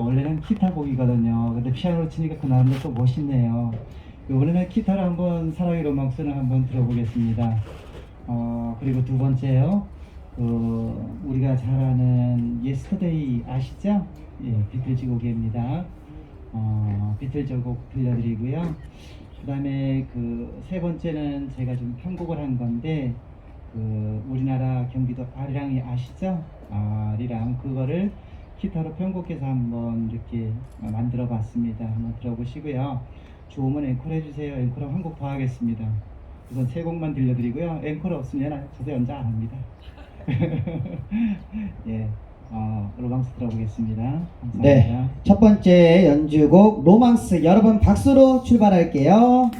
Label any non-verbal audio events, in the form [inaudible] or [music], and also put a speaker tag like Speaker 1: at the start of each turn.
Speaker 1: 그 원래는 기타 곡이거든요. 근데 피아노로 치니까 그 나름대로 또 멋있네요. 이번에는 기타로 한번 사랑의 로망스를 한번 들어보겠습니다. 어, 그리고 두 번째요. 그 우리가 잘 아는 예스터데이 아시죠? 예, 비틀즈 곡입니다. 어, 비틀즈 곡 들려드리고요. 그다음에 그 세 번째는 제가 좀 편곡을 한 건데 그 우리나라 경기도 아리랑이 아시죠? 아리랑 그거를 기타로 편곡해서 한번 이렇게 만들어 봤습니다. 한번 들어보시고요. 좋으면 앵콜 해주세요. 앵콜 한 곡 더 하겠습니다. 우선 세 곡만 들려드리고요. 앵콜 없으면 저도 연주 안 합니다. [laughs] 예, 어, 로망스 들어보겠습니다. 감사합니다.
Speaker 2: 네. 첫 번째 연주곡 로망스 여러분 박수로 출발할게요.